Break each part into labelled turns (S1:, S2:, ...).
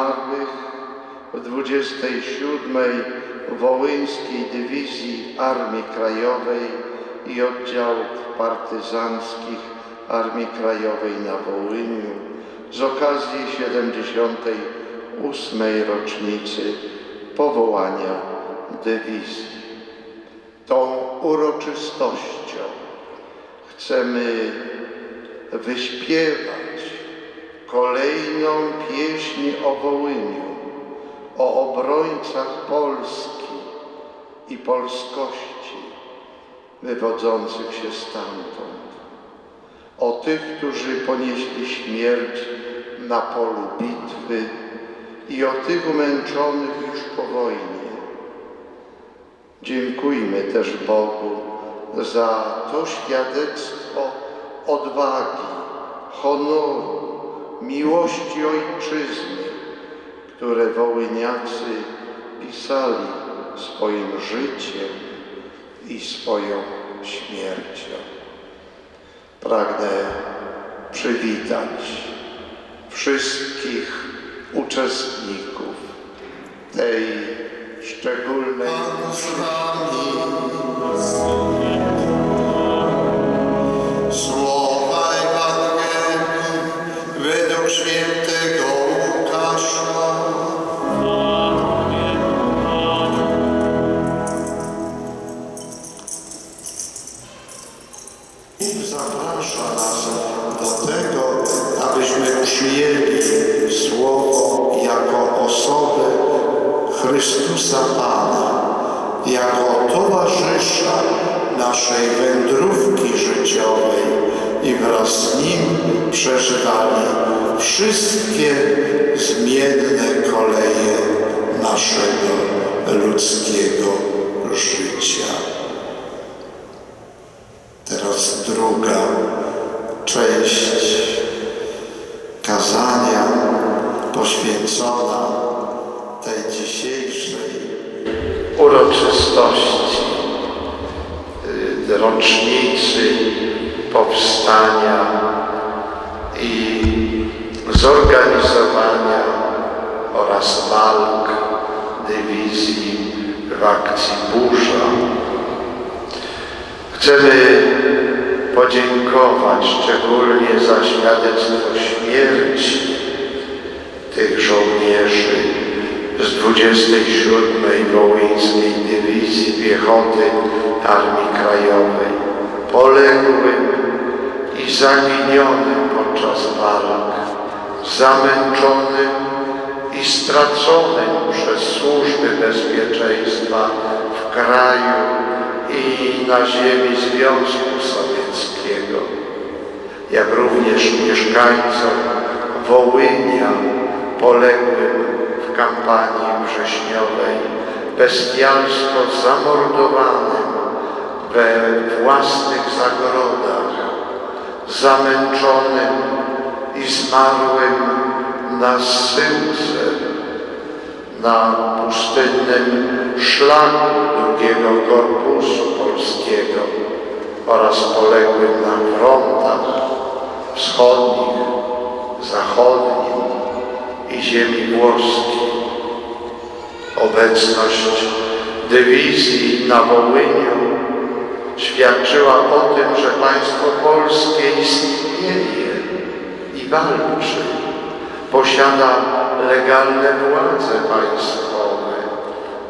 S1: zmarłych w 27 Wołyńskiej Dywizji Armii Krajowej i oddziałów Partyzanckich Armii Krajowej na Wołyniu z okazji 78. rocznicy powołania dywizji. Tą uroczystością chcemy wyśpiewać kolejną pieśń o Wołyniu, o obrońcach Polski i polskości wywodzących się stamtąd, o tych, którzy ponieśli śmierć na polu bitwy i o tych umęczonych już po wojnie. Dziękujmy też Bogu za to świadectwo odwagi, honoru, miłości Ojczyzny, które Wołyniacy pisali swoim życiem i swoją śmiercią. Pragnę przywitać wszystkich uczestników tej szczególnej
S2: z Chrystusa Pana, jako towarzysza naszej wędrówki życiowej i wraz z Nim przeżywali wszystkie zmienne koleje naszego ludzkiego życia. Teraz druga część kazania poświęcona tej dzisiejszej
S1: uroczystości y, rocznicy powstania i zorganizowania oraz walk dywizji w akcji Burza. Chcemy podziękować szczególnie za świadectwo śmierci tych żołnierzy z 27. Wołyńskiej Dywizji Piechoty Armii Krajowej, poległym i zaginionym podczas walk, zamęczonym i straconym przez służby bezpieczeństwa w kraju i na ziemi Związku Sowieckiego, jak również mieszkańcom Wołynia poległym w kampanii wrześniowej, bestialsko zamordowanym we własnych zagrodach, zamęczonym i zmarłym na zsyłce, na pustynnym szlaku drugiego korpusu polskiego oraz poległym na frontach wschodnich, zachodnim i ziemi włoskiej. Obecność dywizji na Wołyniu świadczyła o tym, że państwo polskie istnieje i walczy. Posiada legalne władze państwowe,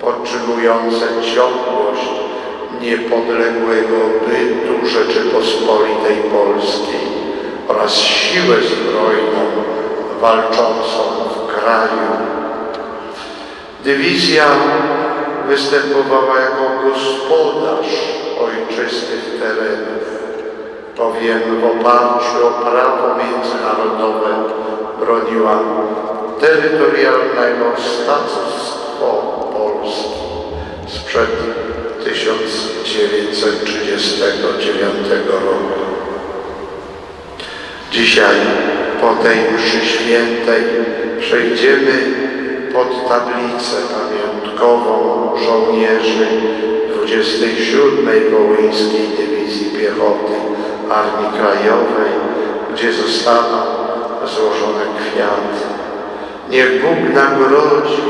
S1: podtrzymujące ciągłość niepodległego bytu Rzeczypospolitej Polskiej oraz siłę zbrojną walczącą w kraju. Dywizja występowała jako gospodarz ojczystych terenów, bowiem w oparciu o prawo międzynarodowe broniła terytorialnego stactwa Polski sprzed 1939 roku. Dzisiaj po tej mszy świętej przejdziemy pod tablicę pamiątkową żołnierzy 27. Wołyńskiej Dywizji Piechoty Armii Krajowej, gdzie zostaną złożone kwiaty. Niech Bóg nagrodzi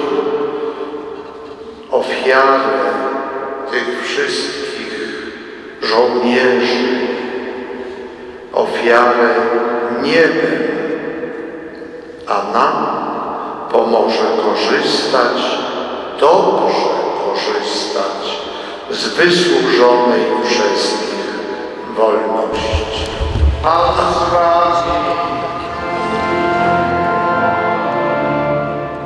S1: ofiarę tych wszystkich żołnierzy, ofiarę niebem, a nam pomoże korzystać, dobrze korzystać z wysłużonej przez nich wolności. Pan z wami.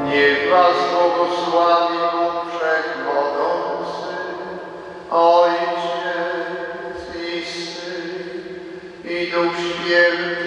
S1: Niech was błogosławi Bóg Wszechmogący, Ojciec
S3: i Syn i Duch Święty.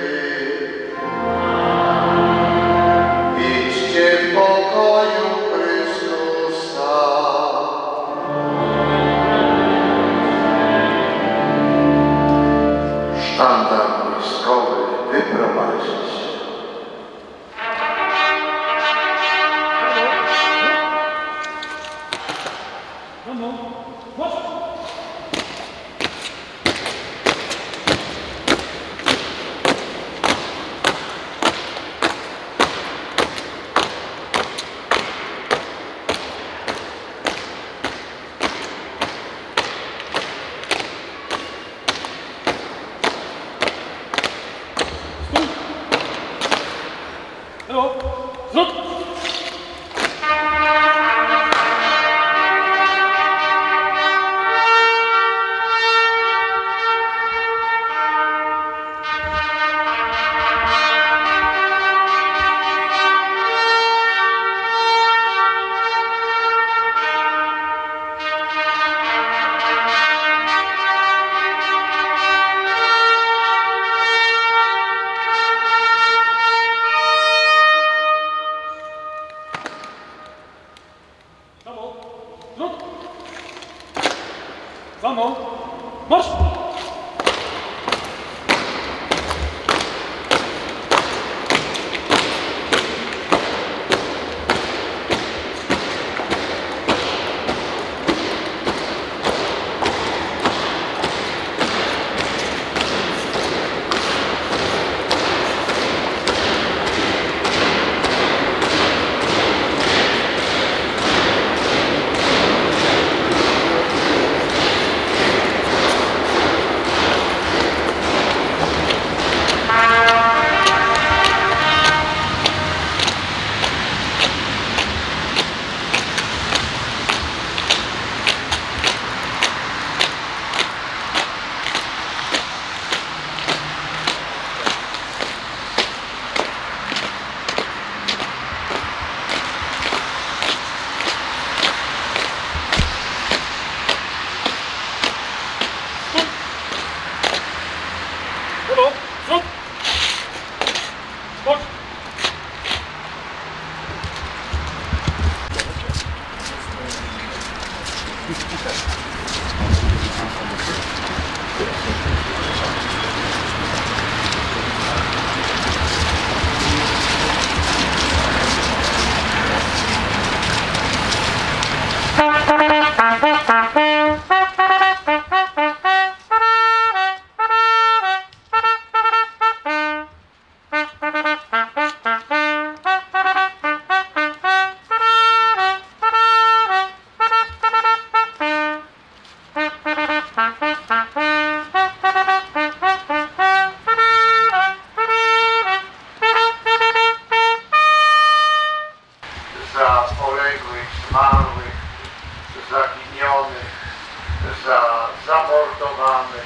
S3: Za
S1: zamordowanych,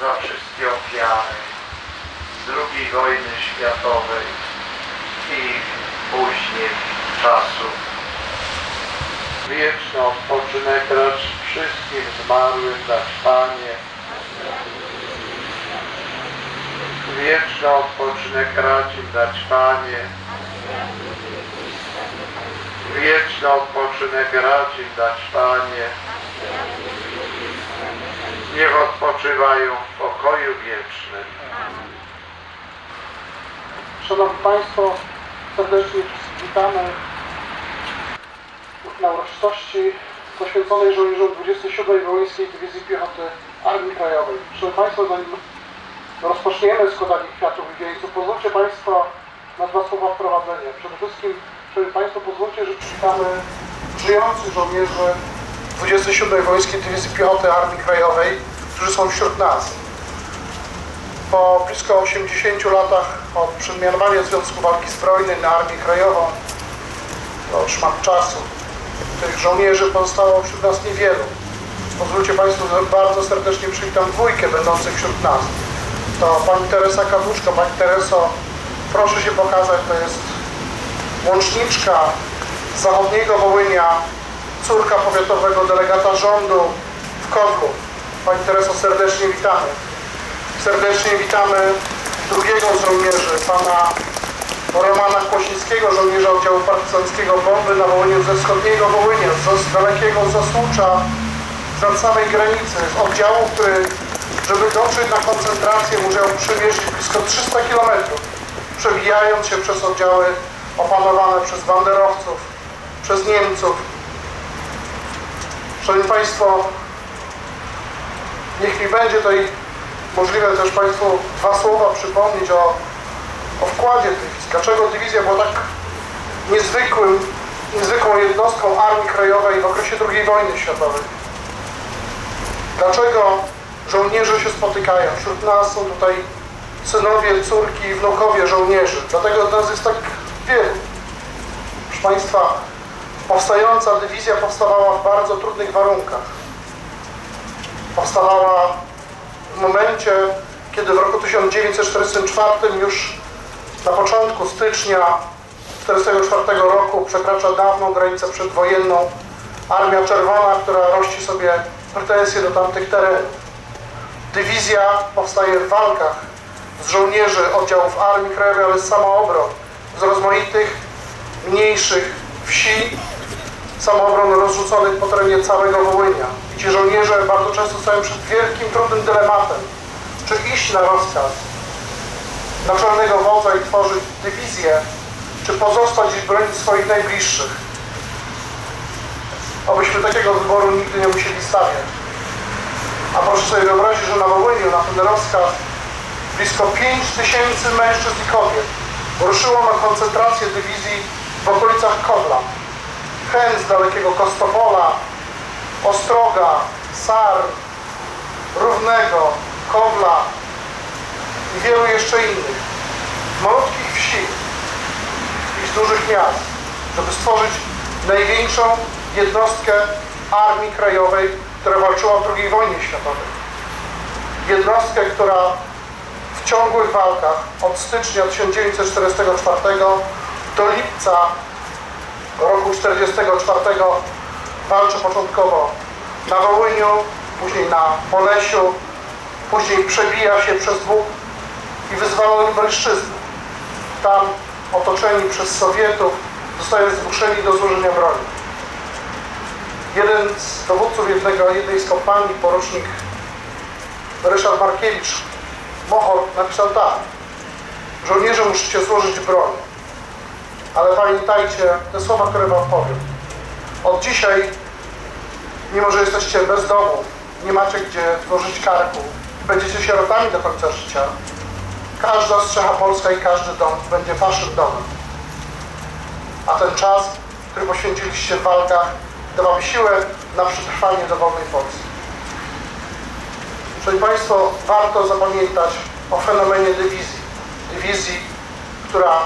S1: za wszystkie ofiary II wojny światowej i później czasów. Wieczny odpoczynek racz wszystkim zmarłym dać Panie. Wieczny odpoczynek racz im dać Panie. Wieczny odpoczynek racz im dać Panie. Niech odpoczywają w pokoju wiecznym.
S4: Szanowni Państwo, serdecznie witamy na uroczystości poświęconej żołnierzom 27. Wołyńskiej Dywizji Piechoty Armii Krajowej. Szanowni Państwo, zanim rozpoczniemy składanie kwiatów i wieńców, pozwólcie Państwo na dwa słowa wprowadzenia. Przede wszystkim, Szanowni Państwo, pozwólcie, że przywitamy żyjących żołnierzy 27. Wołyńskiej Dywizji Piechoty Armii Krajowej, którzy są wśród nas po blisko 80 latach od przemianowania Związku Walki Zbrojnej na Armię Krajową, to szmat czasu, tych żołnierzy pozostało wśród nas niewielu. Pozwólcie Państwo, że bardzo serdecznie przywitam dwójkę będących wśród nas. To Pani Teresa Kaduszko. Pani Tereso, proszę się pokazać, to jest łączniczka zachodniego Wołynia, córka powiatowego delegata rządu w Kodlu. Pani Tereso, serdecznie witamy. Serdecznie witamy drugiego z żołnierzy, pana Romana Kłosińskiego, żołnierza oddziału partyzanckiego bomby na Wołyniu ze wschodniego Wołynia, z dalekiego Zasłucza, z samej granicy, z oddziału, który, żeby dotrzeć na koncentrację, musiał przemierzyć blisko 300 km, przebijając się przez oddziały opanowane przez banderowców, przez Niemców. Szanowni Państwo, niech mi będzie tutaj możliwe też Państwu dwa słowa przypomnieć o, o wkładzie dywizji. Dlaczego dywizja była tak niezwykłym, niezwykłą jednostką Armii Krajowej w okresie II wojny światowej. Dlaczego żołnierze się spotykają? Wśród nas są tutaj synowie, córki i wnukowie żołnierzy. Dlatego nas jest tak wielu. Proszę Państwa, powstająca dywizja powstawała w bardzo trudnych warunkach. Powstawała w momencie, kiedy w roku 1944 już na początku stycznia 1944 roku przekracza dawną granicę przedwojenną Armia Czerwona, która rości sobie pretensje do tamtych terenów. Dywizja powstaje w walkach z żołnierzy oddziałów Armii Krajowej, ale z samoobron, z rozmaitych mniejszych wsi, samoobron rozrzuconych po terenie całego Wołynia. I ci żołnierze bardzo często stają przed wielkim, trudnym dylematem, czy iść na rozkaz naczelnego wodza i tworzyć dywizję, czy pozostać i bronić swoich najbliższych. Obyśmy takiego wyboru nigdy nie musieli stawiać. A proszę sobie wyobrazić, że na Wołyniu na ten rozkaz blisko 5 tysięcy mężczyzn i kobiet ruszyło na koncentrację dywizji w okolicach Kobla. Chęt z dalekiego Kostopola, Ostroga, Sar, Równego, Kobla i wielu jeszcze innych malutkich wsi i z dużych miast, żeby stworzyć największą jednostkę Armii Krajowej, która walczyła w II wojnie światowej. Jednostkę, która w ciągłych walkach od stycznia 1944 do lipca roku 1944 walczy początkowo na Wołyniu, później na Polesiu, później przebija się przez Bóg i wyzwala Lubelszczyznę. Tam otoczeni przez Sowietów zostają zmuszeni do złożenia broni. Jeden z dowódców jednego, jednej z kompanii, porucznik Ryszard Markiewicz, Mochor, napisał tak. Żołnierze musicie złożyć broń. Ale pamiętajcie te słowa, które wam powiem. Od dzisiaj, mimo że jesteście bez domu, nie macie gdzie złożyć karku, będziecie sierotami do końca życia, każda strzecha polska i każdy dom będzie waszym domem. A ten czas, który poświęciliście w walkach, da wam siłę na przetrwanie do wolnej Polski. Szanowni Państwo, warto zapamiętać o fenomenie dywizji. Dywizji, która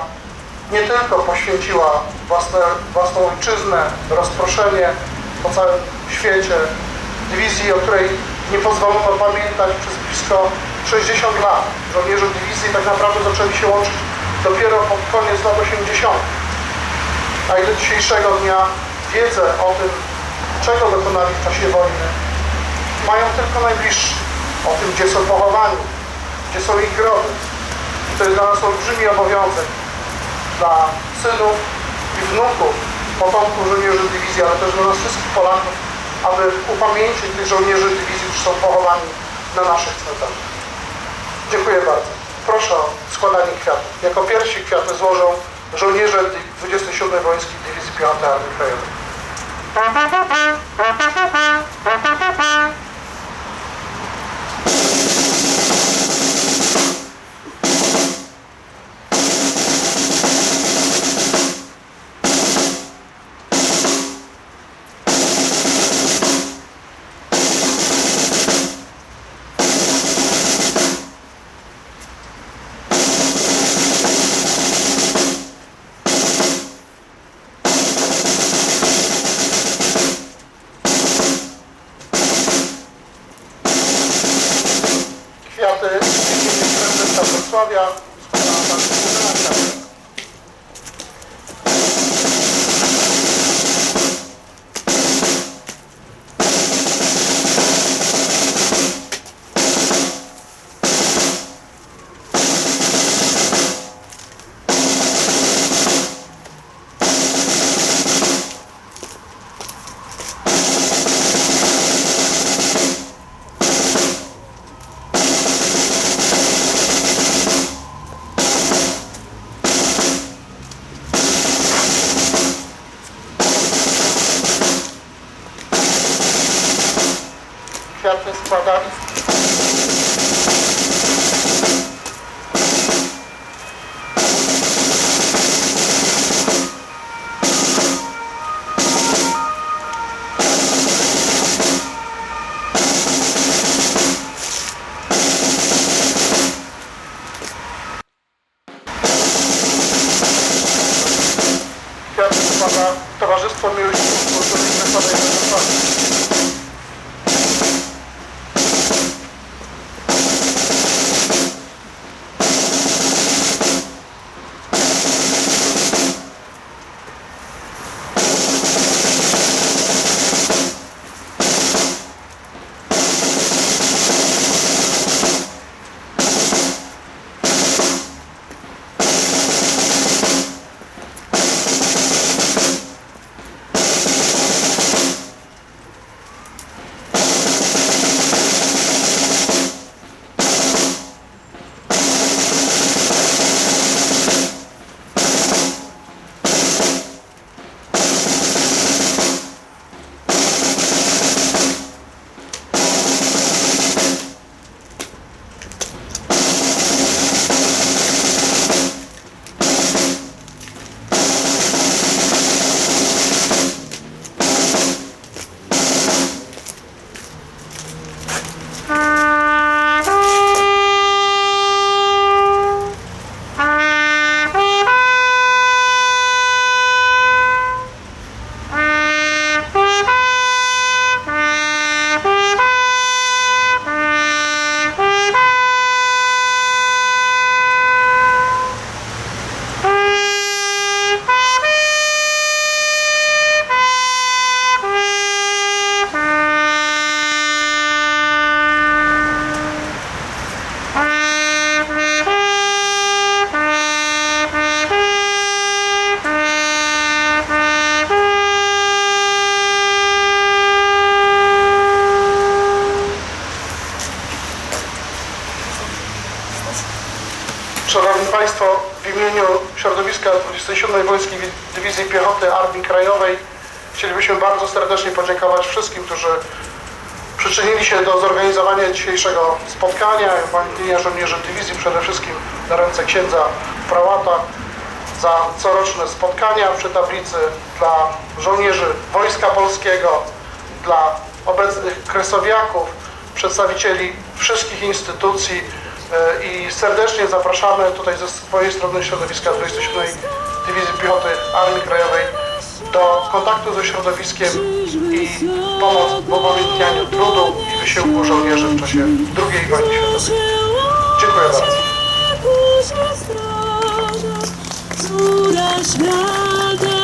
S4: nie tylko poświęciła własne, własną ojczyznę, rozproszenie po całym świecie, dywizji, o której nie pozwolono pamiętać przez blisko 60 lat. Żołnierze dywizji tak naprawdę zaczęli się łączyć dopiero pod koniec lat 80. A i do dzisiejszego dnia wiedzę o tym, czego dokonali w czasie wojny, mają tylko najbliżsi. O tym, gdzie są pochowani, gdzie są ich groby. I to jest dla nas olbrzymi obowiązek dla synów i wnuków, potomków żołnierzy dywizji, ale też dla nas wszystkich Polaków, aby upamiętnić tych żołnierzy dywizji, którzy są pochowani na naszych cmentarzach. Dziękuję bardzo. Proszę o składanie kwiatów. Jako pierwsi kwiaty złożą żołnierze 27 Wojskiej Dywizji Piątej Armii Krajowej. Składa Towarzystwo Miłośników Kultury i Zakładu 107 Wojskiej Dywizji Piechoty Armii Krajowej chcielibyśmy bardzo serdecznie podziękować wszystkim, którzy przyczynili się do zorganizowania dzisiejszego spotkania. Pamiętnienia żołnierzy dywizji przede wszystkim na ręce księdza prałata za coroczne spotkania przy tablicy dla żołnierzy Wojska Polskiego, dla obecnych kresowiaków, przedstawicieli wszystkich instytucji e, i serdecznie zapraszamy tutaj ze swojej strony środowiska 27 Dywizji Piechoty Armii Krajowej do kontaktu ze środowiskiem i pomoc w upamiętnianiu trudu i wysiłku żołnierzy w czasie II wojny światowej. Dziękuję bardzo.
S5: Córa świata